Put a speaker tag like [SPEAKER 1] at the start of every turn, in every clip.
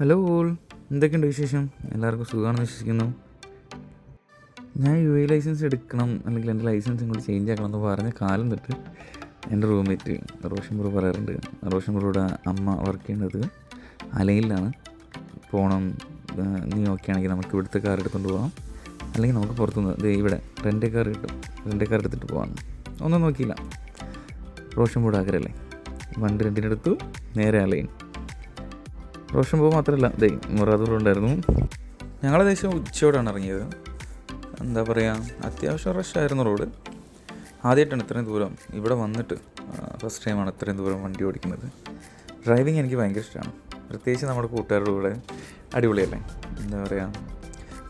[SPEAKER 1] Hello all എന്തൊക്കെയുണ്ട് വിശേഷം? എല്ലാവർക്കും സുഖമാണെന്ന് വിശ്വസിക്കുന്നു. ഞാൻ യു എ ലൈസൻസ് എടുക്കണം അല്ലെങ്കിൽ എന്റെ ലൈസൻസ് ഇങ്ങോട്ട് ചേഞ്ച് ആക്കണം എന്ന് പറഞ്ഞ കാലം തൊട്ട് എന്റെ റൂംമേറ്റ് റോഷൻ ബ്രോ പറയാറുണ്ട്. റോഷൻ ബ്രോയുടെ അമ്മ വർക്ക് ചെയ്യുന്നത് അലയിലാണ് പോകണം നീ ഓക്കെ ആണെങ്കിൽ നമുക്ക് ഇവിടുത്തെ കാർ എടുത്തുകൊണ്ട് പോകാം അല്ലെങ്കിൽ നമുക്ക് പുറത്തുനിന്ന് ഇവിടെ റെന്റ് കാർ കിട്ടും. റെന്റ് കാർ എടുത്തിട്ട് പോകാം ഒന്നും നോക്കിയില്ല. റോഷൻ ബ്രോയുടെ ആഗ്രഹമല്ലേ? വണ്ടി റെന്റിനെടുത്തു നേരെ അലയും റോഷൻ പോകുമ്പോൾ മാത്രമല്ല ദേ മുറാദൂർ ഉണ്ടായിരുന്നു. ഞങ്ങൾ ഏകദേശം ഉച്ചയോടാണ് ഇറങ്ങിയത്. എന്താ പറയുക അത്യാവശ്യം റഷായിരുന്നു റോഡ് ആദ്യമായിട്ടാണ് ഇത്രയും ദൂരം ഇവിടെ വന്നിട്ട് ഫസ്റ്റ് ടൈമാണ് ഇത്രയും ദൂരം വണ്ടി ഓടിക്കുന്നത്. ഡ്രൈവിംഗ് എനിക്ക് ഭയങ്കര ഇഷ്ടമാണ്. പ്രത്യേകിച്ച് നമ്മുടെ കൂട്ടുകാരുടെ കൂടെ അടിപൊളിയല്ലേ? എന്താ പറയുക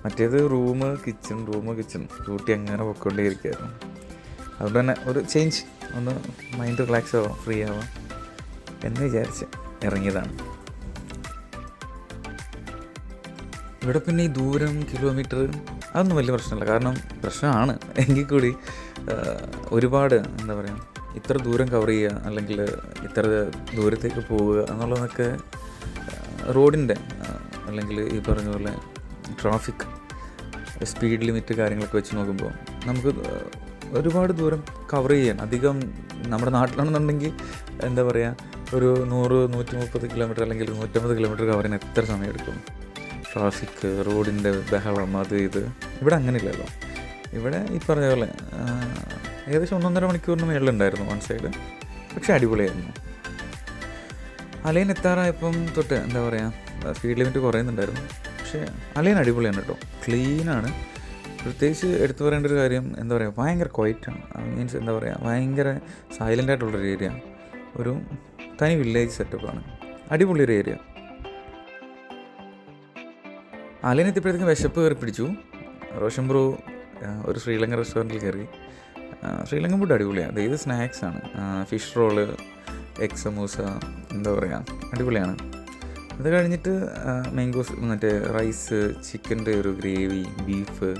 [SPEAKER 1] മറ്റേത് room kitchen room kitchen duty അങ്ങനെ പൊയ്ക്കൊണ്ടേയിരിക്കുമായിരുന്നു അതുകൊണ്ട് തന്നെ ഒരു ചേഞ്ച് ഒന്ന് മൈൻഡ് റിലാക്സ് ആവാം ഫ്രീ ആവാം എന്ന് വിചാരിച്ച് ഇറങ്ങിയതാണ്. ഇവിടെ പിന്നെ ഈ ദൂരം കിലോമീറ്റർ അതൊന്നും വലിയ പ്രശ്നമല്ല. കാരണം പ്രശ്നമാണ്. എങ്കിൽ കൂടി ഒരുപാട് എന്താ പറയുക ഇത്ര ദൂരം കവർ ചെയ്യുക അല്ലെങ്കിൽ ഇത്ര ദൂരത്തേക്ക് പോവുക എന്നുള്ളതൊക്കെ റോഡിന്റെ അല്ലെങ്കിൽ ഈ പറഞ്ഞ പോലെ ട്രാഫിക് സ്പീഡ് ലിമിറ്റ് കാര്യങ്ങളൊക്കെ വെച്ച് നോക്കുമ്പോൾ നമുക്ക് ഒരുപാട് ദൂരം കവർ ചെയ്യാൻ അധികം നമ്മുടെ നാട്ടിലാണെന്നുണ്ടെങ്കിൽ എന്താ പറയുക ഒരു നൂറ് നൂറ്റി മുപ്പത് കിലോമീറ്റർ അല്ലെങ്കിൽ നൂറ്റമ്പത് കിലോമീറ്റർ കവറിന് എത്ര സമയം എടുക്കും ട്രാഫിക് റോഡിന്റെ ബഹളം അത് ഇത്. ഇവിടെ അങ്ങനെയില്ലല്ലോ. ഇവിടെ ഈ പറഞ്ഞ പോലെ ഏകദേശം ഒന്നൊന്നര മണിക്കൂറിന് മേളിലുണ്ടായിരുന്നു വൺ സൈഡ് പക്ഷെ അടിപൊളിയായിരുന്നു. അലൈൻ എത്താറായപ്പം തൊട്ട് എന്താ പറയുക സ്പീഡ് ലിമിറ്റ് കുറയുന്നുണ്ടായിരുന്നു. പക്ഷേ അലൈൻ അടിപൊളിയാണ് കേട്ടോ. ക്ലീനാണ് പ്രത്യേകിച്ച് എടുത്തു പറയേണ്ട ഒരു കാര്യം എന്താ പറയുക ഭയങ്കര ക്വയറ്റാണ് മീൻസ് എന്താ പറയുക ഭയങ്കര സൈലന്റ് ആയിട്ടുള്ളൊരു ഏരിയ ഒരു തനി വില്ലേജ് സെറ്റപ്പാണ് അടിപൊളി ഒരു ഏരിയ അലൈൻ എത്തിയപ്പോഴത്തേക്കും വിശപ്പ് കയറി പിടിച്ചു. റോഷൻ ബ്രോ ഒരു ശ്രീലങ്കൻ റെസ്റ്റോറന്റിൽ കയറി. ശ്രീലങ്കൻ ഫുഡ് അടിപൊളിയാണ് അതായത് സ്നാക്സ് ആണ്. ഫിഷ് റോൾ എഗ് സമൂസ എന്താ പറയുക അടിപൊളിയാണ്. അത് കഴിഞ്ഞിട്ട് മാംഗോസ് മറ്റേ റൈസ് ചിക്കന്റെ ഒരു ഗ്രേവി ബീഫ്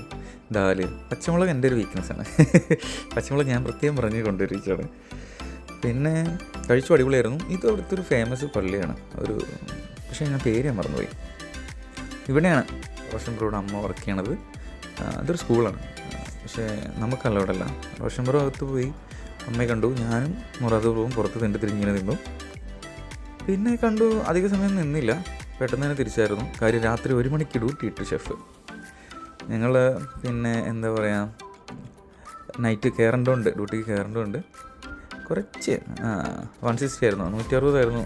[SPEAKER 1] ദാൽ പച്ചമുളക് എന്റെ ഒരു വീക്ക്നെസ് ആണ്. പച്ചമുളക് ഞാൻ പ്രത്യേകം പറഞ്ഞ് കൊണ്ടുവരിച്ചാണ് പിന്നെ കഴിച്ചു അടിപൊളിയായിരുന്നു. ഇത് അവിടുത്തെ ഒരു ഫേമസ് പള്ളിയാണ്. ഒരു പക്ഷേ ഞാൻ പേര് ഞാൻ മറന്നുപോയി. ഇവിടെയാണ് റോഷൻ ബ്രോയുടെ അമ്മ വർക്ക് ചെയ്യണത്. അതൊരു സ്കൂളാണ് പക്ഷേ നമുക്കല്ല അവിടെ അല്ല റോഷൻ ബ്രോ അകത്ത് പോയി അമ്മയെ കണ്ടു. ഞാനും മുറാദ് ബ്രോവും പുറത്ത് തിണ്ടി തിരിഞ്ഞിങ്ങനെ നിന്നു. പിന്നെ കണ്ടു അധിക സമയം നിന്നില്ല. പെട്ടെന്ന് തന്നെ തിരിച്ചായിരുന്നു. കാര്യം രാത്രി ഒരു മണിക്ക് ഡ്യൂട്ടി ഇട്ടു ഷെഫ് ഞങ്ങൾ പിന്നെ എന്താ പറയുക നൈറ്റ് കയറേണ്ടതുണ്ട് ഡ്യൂട്ടിക്ക് കയറേണ്ടതുണ്ട് കുറച്ച് വൺ സിക്സ്റ്റി ആയിരുന്നു. നൂറ്റി അറുപതായിരുന്നു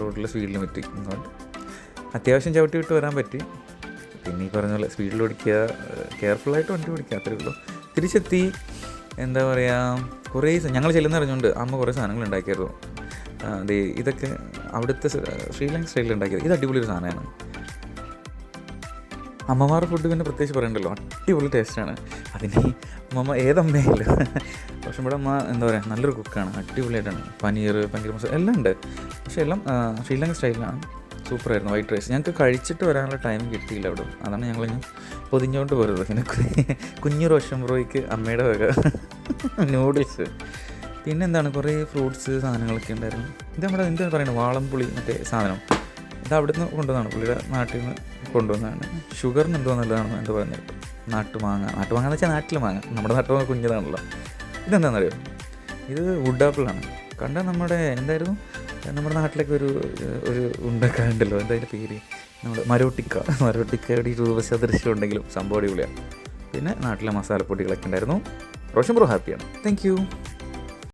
[SPEAKER 1] റോഡിലെ സ്പീഡ് ലിമിറ്റ് അത്യാവശ്യം ചവിട്ടി വിട്ട് വരാൻ പറ്റി. പിന്നെ ഈ പറഞ്ഞ പോലെ സ്പീഡിൽ ഓടിക്കുക കെയർഫുള്ളായിട്ട് വണ്ടി ഓടിക്കുക അത്രേ ഉള്ളൂ. തിരിച്ചെത്തി എന്താ പറയുക കുറേ ഞങ്ങൾ ചെല്ലുന്ന അറിഞ്ഞുകൊണ്ട് അമ്മ കുറേ സാധനങ്ങൾ ഉണ്ടാക്കിയായിരുന്നു. അതെ ഇതൊക്കെ അവിടുത്തെ ശ്രീലങ്ക സ്റ്റൈലിൽ ഉണ്ടാക്കിയത്. ഇത് അടിപൊളി ഒരു സാധനമാണ്. അമ്മമാർ ഫുഡ് പിന്നെ പ്രത്യേകിച്ച് പറയണ്ടല്ലോ. അടിപൊളി ടേസ്റ്റാണ് അതിന് അമ്മമ്മ ഏതമ്മയല്ല പക്ഷെ ഇവിടെ അമ്മ എന്താ പറയുക നല്ലൊരു കുക്കാണ് അടിപൊളിയായിട്ടാണ്. പനീർ പനീർ മസാല എല്ലാം ഉണ്ട്. പക്ഷെ എല്ലാം ശ്രീലങ്ക സ്റ്റൈലിലാണ് സൂപ്പറായിരുന്നു. വൈറ്റ് റൈസ് ഞങ്ങൾക്ക് കഴിച്ചിട്ട് വരാനുള്ള ടൈം കിട്ടിയില്ല അവിടെ. അതാണ് ഞങ്ങളിങ്ങനെ പൊതിഞ്ഞുകൊണ്ട് പോരുന്നത് പിന്നെ കുഞ്ഞു റോഷൻ ബ്രോയ്ക്ക് അമ്മയുടെ വക നൂഡിൽസ് പിന്നെ എന്താണ്? കുറേ ഫ്രൂട്ട്സ് സാധനങ്ങളൊക്കെ ഉണ്ടായിരുന്നു. ഇത് നമ്മുടെ എന്താ പറയുന്നത്? വാളംപുളി മറ്റേ സാധനം. ഇത് അവിടെ നിന്ന് കൊണ്ടുവന്നാണ് പുള്ളിയുടെ നാട്ടിൽ നിന്ന് കൊണ്ടുവന്നതാണ്. ഷുഗറിന് എന്തോ നല്ലതാണെന്ന് എന്താ പറയുന്നത്? നാട്ടുമാങ്ങ. നാട്ടുമാങ്ങ എന്ന് വെച്ചാൽ നാട്ടിൽ മാങ്ങ. നമ്മുടെ നാട്ടുമാങ്ങ കുഞ്ഞതാണല്ലോ. ഇതെന്താണെന്നറിയോ? ഇത് വുഡ് ആപ്പിളാണ് കണ്ടാൽ നമ്മുടെ എന്തായിരുന്നു? നമ്മുടെ നാട്ടിലൊക്കെ ഒരു ഒരു ഉണ്ടൊക്കെ ഉണ്ടല്ലോ എന്താ അതിന്റെ പേര്? നമ്മൾ മരോട്ടിക്ക. മരോട്ടിക്കയുടെ ഈ രൂപസദൃശ്യം ഉണ്ടെങ്കിലും സംഭവം അടിപൊളിയാണ്. പിന്നെ നാട്ടിലെ മസാലപ്പൊടികളൊക്കെ ഉണ്ടായിരുന്നു. റോഷൻ ബ്രോ ഹാപ്പിയാണ്. Thank you